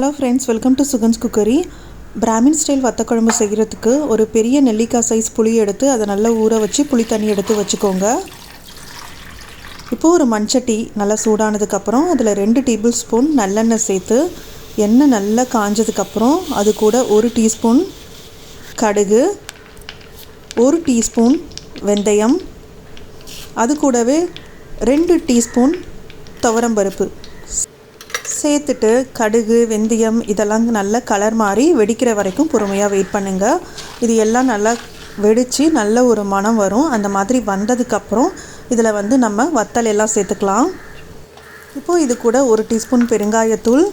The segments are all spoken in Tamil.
Hello friends welcome to Sugans cookery Brahmin style vathakuzhambu செய்கிறதுக்கு ஒரு பெரிய நெல்லிக்காய் சைஸ் புளி எடுத்து அதை நல்லா ஊற வச்சு புளி தண்ணி எடுத்து வச்சுக்கோங்க. இப்போது ஒரு மண்சட்டி நல்லா சூடானதுக்கப்புறம் அதில் ரெண்டு டேபிள் ஸ்பூன் நல்லெண்ணெய் சேர்த்து எண்ணெய் நல்லா காஞ்சதுக்கப்புறம் அது கூட ஒரு டீஸ்பூன் கடுகு ஒரு டீஸ்பூன் வெந்தயம் அது கூடவே ரெண்டு டீஸ்பூன் துவரம்பருப்பு சேர்த்துட்டு கடுகு வெந்தயம் இதெல்லாம் நல்லா கலர் மாறி வெடிக்கிற வரைக்கும் பொறுமையாக வெயிட் பண்ணுங்கள் இது எல்லாம் நல்லா வெடித்து நல்ல ஒரு மனம் வரும். அந்த மாதிரி வந்ததுக்கப்புறம் இதில் வந்து நம்ம வத்தல் எல்லாம் சேர்த்துக்கலாம். இப்போது இது கூட ஒரு டீஸ்பூன் பெருங்காயத்தூள்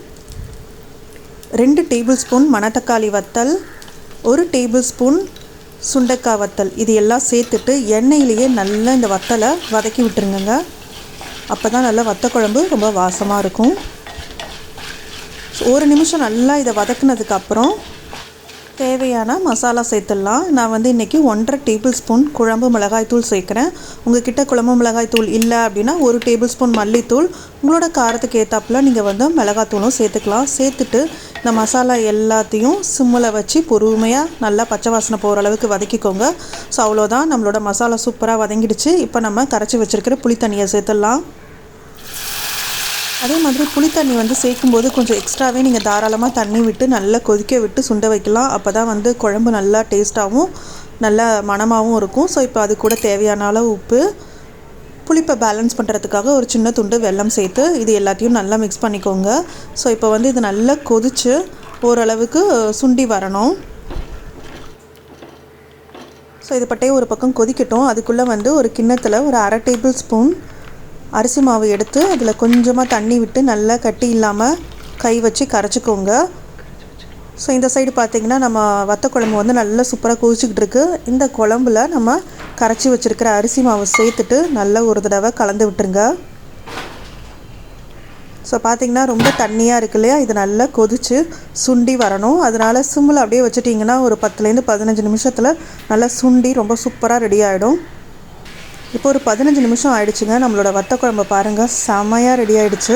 ரெண்டு டேபிள் ஸ்பூன் மணத்தக்காளி வத்தல் ஒரு டேபிள் ஸ்பூன் சுண்டைக்காய் வத்தல். இது எல்லாம் சேர்த்துட்டு எண்ணெயிலேயே நல்லா இந்த வத்தலை வதக்கி விட்டுருங்க அப்போ தான் நல்லா வத்த குழம்பு ரொம்ப வாசமாக இருக்கும். ஒரு நிமிஷம் நல்லா இதை வதக்குனதுக்கப்புறம் தேவையான மசாலா சேர்த்துடலாம். நான் வந்து இன்றைக்கி ஒன்றரை டேபிள் ஸ்பூன் குழம்பு மிளகாய்த்தூள் சேர்க்குறேன். உங்கள் கிட்ட குழம்பு மிளகாய்த்தூள் இல்லை அப்படின்னா ஒரு டேபிள் ஸ்பூன் மல்லித்தூள். உங்களோட காரத்துக்கு ஏற்றாப்புல நீங்கள் வந்து மிளகாத்தூளும் சேர்த்துக்கலாம். சேர்த்துட்டு இந்த மசாலா எல்லாத்தையும் சிம்மில் வச்சு பொறுமையாக நல்லா பச்சை வாசனை போகிற அளவுக்கு வதக்கிக்கோங்க. ஸோ அவ்வளோதான் நம்மளோட மசாலா சூப்பராக வதங்கிடுச்சு. இப்போ நம்ம கரைச்சி வச்சுருக்கிற புளி தண்ணியை சேர்த்துடலாம். அதே மாதிரி புளி தண்ணி வந்து சேர்க்கும்போது கொஞ்சம் எக்ஸ்ட்ராவே நீங்கள் தாராளமாக தண்ணி விட்டு நல்லா கொதிக்க விட்டு சுண்ட வைக்கலாம். அப்போ தான் வந்து குழம்பு நல்லா டேஸ்ட்டாகவும் நல்லா மணமாகவும் இருக்கும். ஸோ இப்போ அது கூட தேவையான அளவு உப்பு புளிப்பை பேலன்ஸ் பண்ணுறதுக்காக ஒரு சின்ன துண்டு வெல்லம் சேர்த்து இது எல்லாத்தையும் நல்லா மிக்ஸ் பண்ணிக்கோங்க. ஸோ இப்போ வந்து இது நல்லா கொதித்து ஓரளவுக்கு சுண்டி வரணும். ஸோ இது பட்டே ஒரு பக்கம் கொதிக்கட்டும். அதுக்குள்ளே வந்து ஒரு கிண்ணத்தில் ஒரு அரை டேபிள் ஸ்பூன் அரிசி மாவு எடுத்து அதில் கொஞ்சமாக தண்ணி விட்டு நல்லா கட்டி இல்லாமல் கை வச்சு கரைச்சிக்கோங்க. ஸோ இந்த சைடு பார்த்திங்கன்னா நம்ம வத்த குழம்பு வந்து நல்லா சூப்பராக கொதிச்சுக்கிட்டு இருக்கு. இந்த குழம்புல நம்ம கரைச்சி வச்சுருக்கிற அரிசி மாவு சேர்த்துட்டு நல்லா ஒரு தடவை கலந்து விட்டுருங்க. ஸோ பார்த்திங்கன்னா ரொம்ப தண்ணியாக இருக்கு இல்லையா? இது நல்லா கொதித்து சுண்டி வரணும். அதனால் சிம்மில் அப்படியே வச்சுட்டிங்கன்னா ஒரு பத்துலேருந்து பதினஞ்சு நிமிஷத்தில் நல்லா சுண்டி ரொம்ப சூப்பராக ரெடி ஆகிடும் இப்போ ஒரு பதினஞ்சு நிமிஷம் ஆயிடுச்சுங்க. நம்மளோட வத்த குழம்பு பாருங்கள் செமையாக ரெடி ஆகிடுச்சு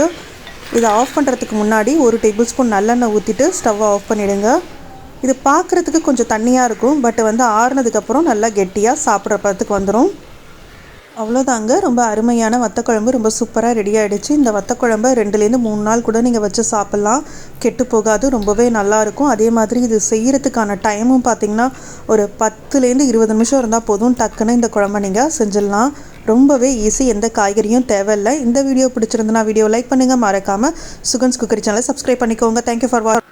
இதை ஆஃப் பண்ணுறதுக்கு முன்னாடி ஒரு டேபிள் ஸ்பூன் நல்லெண்ணெய் ஊற்றிட்டு ஸ்டவ்வை ஆஃப் பண்ணிவிடுங்க இது பார்க்குறதுக்கு கொஞ்சம் தண்ணியாக இருக்கும். பட் வந்து ஆறுனதுக்கப்புறம் நல்லா கெட்டியாக சாப்பிட்ற பதத்துக்கு வந்துடும் அவ்வளோதாங்க. ரொம்ப அருமையான வத்தக்குழம்பு. ரொம்ப சூப்பராக ரெடி ஆகிடுச்சு இந்த வத்தக்குழம்பை ரெண்டுலேருந்து மூணு நாள் கூட நீங்கள் வச்சு சாப்பிட்லாம். கெட்டு போகாது. ரொம்பவே நல்லாயிருக்கும் அதே மாதிரி இது செய்கிறதுக்கான டைமும் பார்த்திங்கன்னா ஒரு பத்துலேருந்து இருபது நிமிஷம் இருந்தால் போதும். டக்குன்னு இந்த குழம்பை நீங்கள் செஞ்சிடலாம். ரொம்பவே ஈஸி எந்த காய்கறியும் தேவையில்லை. இந்த வீடியோ பிடிச்சிருந்துன்னா வீடியோ லைக் பண்ணுங்கள் மறக்காமல் சுகன்ஸ் குக்கரி சேனலை சப்ஸ்கிரைப் பண்ணிக்கோங்க. Thank you for watch